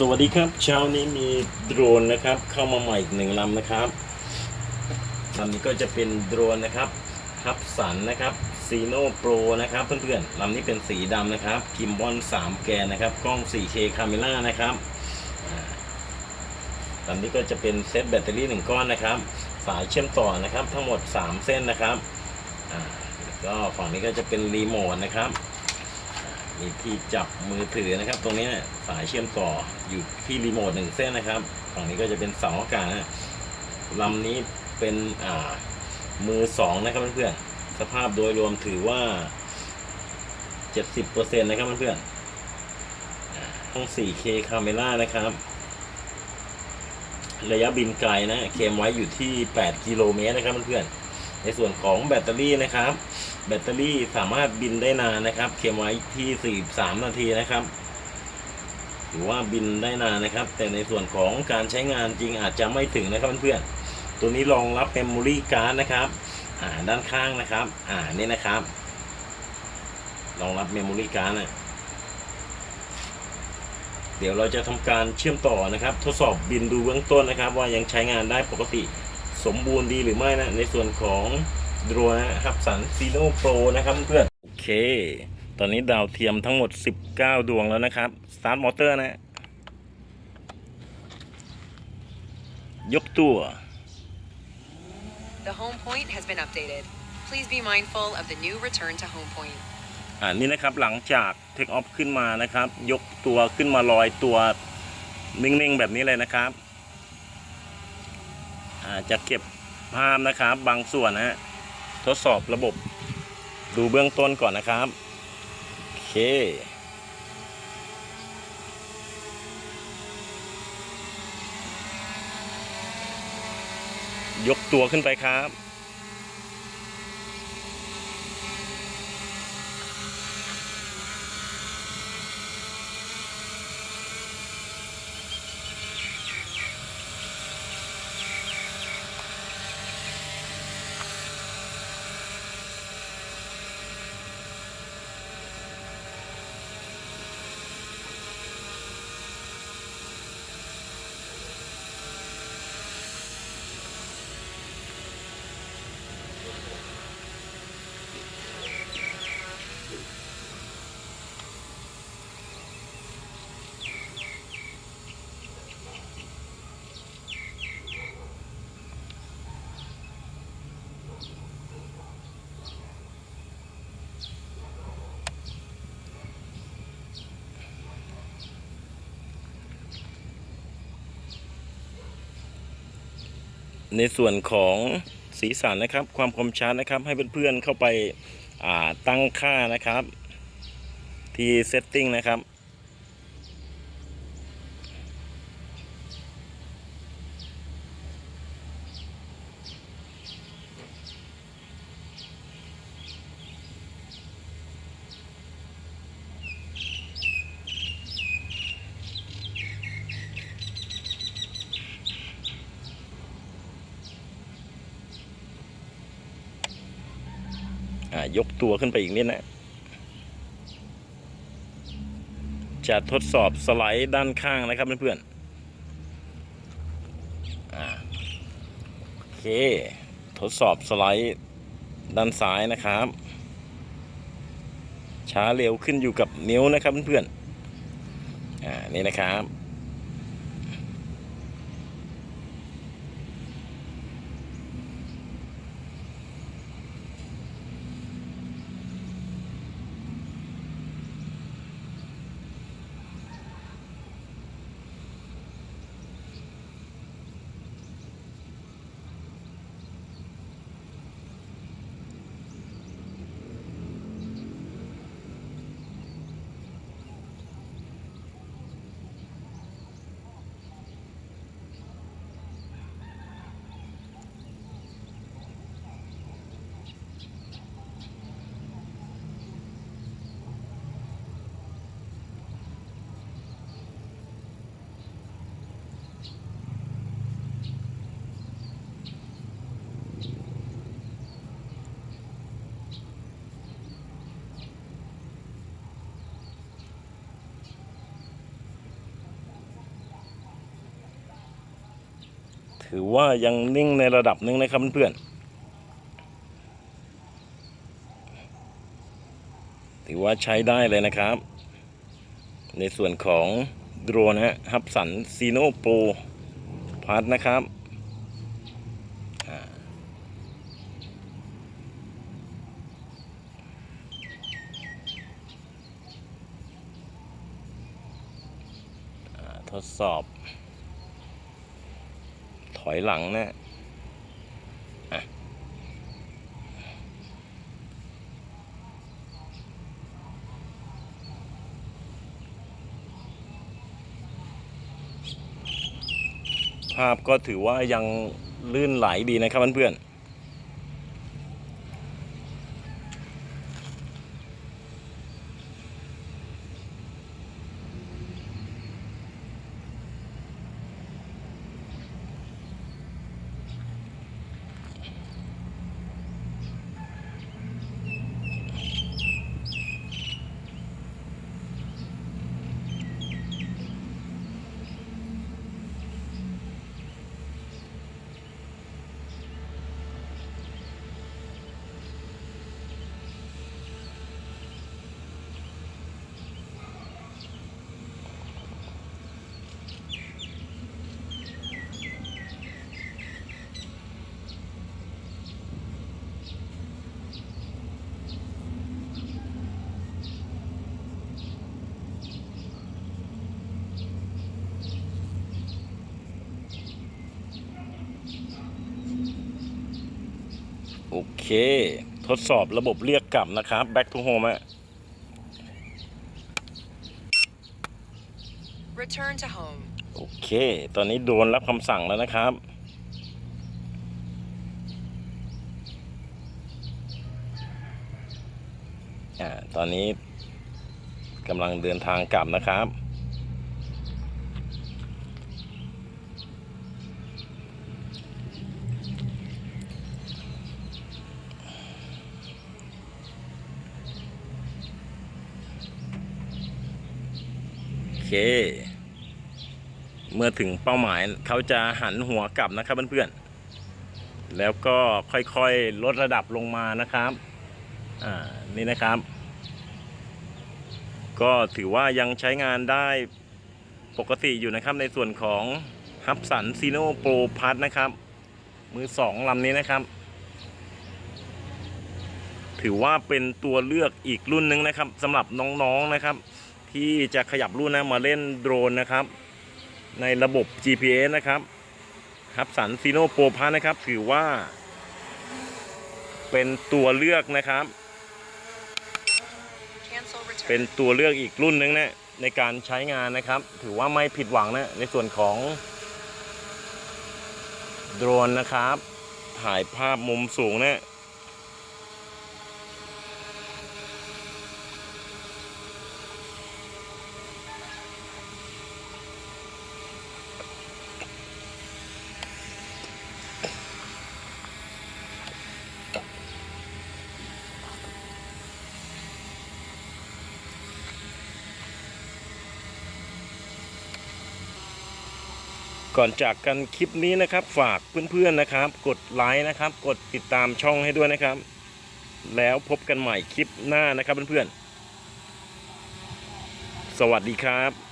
สวัสดีครับเช้านี้มีโดรนนะครับ เข้ามาใหม่อีกหนึ่งลำนะครับลำนี้ก็จะเป็นโดรนนะครับฮับสันนะครับซีโนโปรนะครับเพื่อนๆลำนี้เป็นสีดำนะครับกิมบอล3 แกนนะครับกล้อง 4K คาเมล่านะครับลำนี้ก็จะเป็นเซตแบตเตอรี่หนึ่งก้อนนะครับ สายเชื่อมต่อนะครับ ทั้งหมด 3 เส้นนะครับแล้วก็ฝั่งนี้ก็จะเป็นรีโมทนะครับ มีที่จับมือถือนะครับ ตรงนี้นี่ยสายเชื่อมต่ออยู่ที่รีโมทหนึ่งเส้นนะครับฝั่งนี้ก็จะเป็นเสาอากาศนะลำนี้เป็นอ่ามือสองนะครับเพื่อนๆสภาพโดยรวมถือว่า70%นะครับเพื่อนๆต้อง 4K คาเมล่านะครับ ระยะบินไกลนะ เคมไว้อยู่ที่ 8 กิโลเมตรนะครับเพื่อนๆในส่วนของแบตเตอรี่นะครับ แบตเตอรี่สามารถบินได้นานนะครับเคลมไว้ที่ 43 นาทีนะครับถือว่าบินได้นานนะครับ แต่ในส่วนของการใช้งานจริงอาจจะไม่ถึงนะครับเพื่อนๆตัวนี้รองรับเมมโมรี่การ์ดนะครับอ่าด้านข้างนะครับ อ่านี่นะครับรองรับเมมโมรี่การ์ดนะเดี๋ยวเราจะทำการเชื่อมต่อนะครับ ทดสอบบินดูเบื้องต้นนะครับ ว่ายังใช้งานได้ปกติสมบูรณ์ดีหรือไม่นะในส่วนของ ดรนนะครับสันซีโนโปรนะครับเพื่อนโอเค ตอนนี้ดาวเทียมทั้งหมด 19 ดวงแล้วนะครับสตาร์ทมอเตอร์นะ ยกตัว The home point has been updated. Please be mindful of the new return to home point. อ่านี่นะครับหลังจากเทคออฟขึ้นมานะครับ ยกตัวขึ้นมาลอยตัวนิ่งๆแบบนี้เลยนะครับ อ่าจะเก็บภาพนะครับบางส่วนนะฮะ ทดสอบระบบดูเบื้องต้นก่อนนะครับโอเคยกตัวขึ้นไปครับ ในส่วนของสีสันนะครับ ความคมชัดนะครับ ให้เพื่อนๆเข้าไปาตั้งค่านะครับ ที่เซตติ้งนะครับ ยกตัวขึ้นไปอีกนิดนะ จะทดสอบสไลด์ด้านข้างนะครับเพื่อนๆโอเค ทดสอบสไลด์ด้านซ้ายนะครับ ช้าเร็วขึ้นอยู่กับนิ้วนะครับเพื่อนๆอ่า นี่นะครับ ถือว่ายังนิ่งในระดับหนึ่งนะครับเพื่อนๆถือว่าใช้ได้เลยนะครับ ในส่วนของโดรนฮะฮับสันซีโนโปรพาร์ทนะครับทดสอบ อยหลังนะอะภาพก็ถือว่ายังลื่นไหลดีนะครับเพื่อนๆ โอเค ทดสอบระบบเรียกกลับนะครับ back to home อะ Return to home. โอเค ตอนนี้โดนรับคำสั่งแล้วนะครับ อ่า ตอนนี้กำลังเดินทางกลับนะครับ เค เมื่อถึงเป้าหมายเขาจะหันหัวกลับนะครับเพื่อนๆ แล้วก็ค่อยๆ ลดระดับลงมานะครับ อ่า นี่นะครับ ก็ถือว่ายังใช้งานได้ปกติอยู่นะครับในส่วนของฮับสันซีโนโปรพัทนะครับ มือสองลำนี้นะครับ ถือว่าเป็นตัวเลือกอีกรุ่นหนึ่งนะครับสำหรับน้องๆนะครับ ที่จะขยับรุ่นนะมาเล่นโดรนนะครับ ในระบบ GPS นะครับฮับสันซีโนโปรพัทนะครับ ถือว่า เป็นตัวเลือกนะครับ เป็นตัวเลือกอีกรุ่นหนึ่งนะในการใช้งานนะครับ ถือว่าไม่ผิดหวังนะ ในส่วนของโดรนนะครับ ถ่ายภาพมุมสูงนะ ก่อนจากกันคลิปนี้นะครับ ฝากเพื่อนๆนะครับ กดไลค์นะครับ กดติดตามช่องให้ด้วยนะครับ แล้วพบกันใหม่คลิปหน้านะครับเพื่อนๆสวัสดีครับ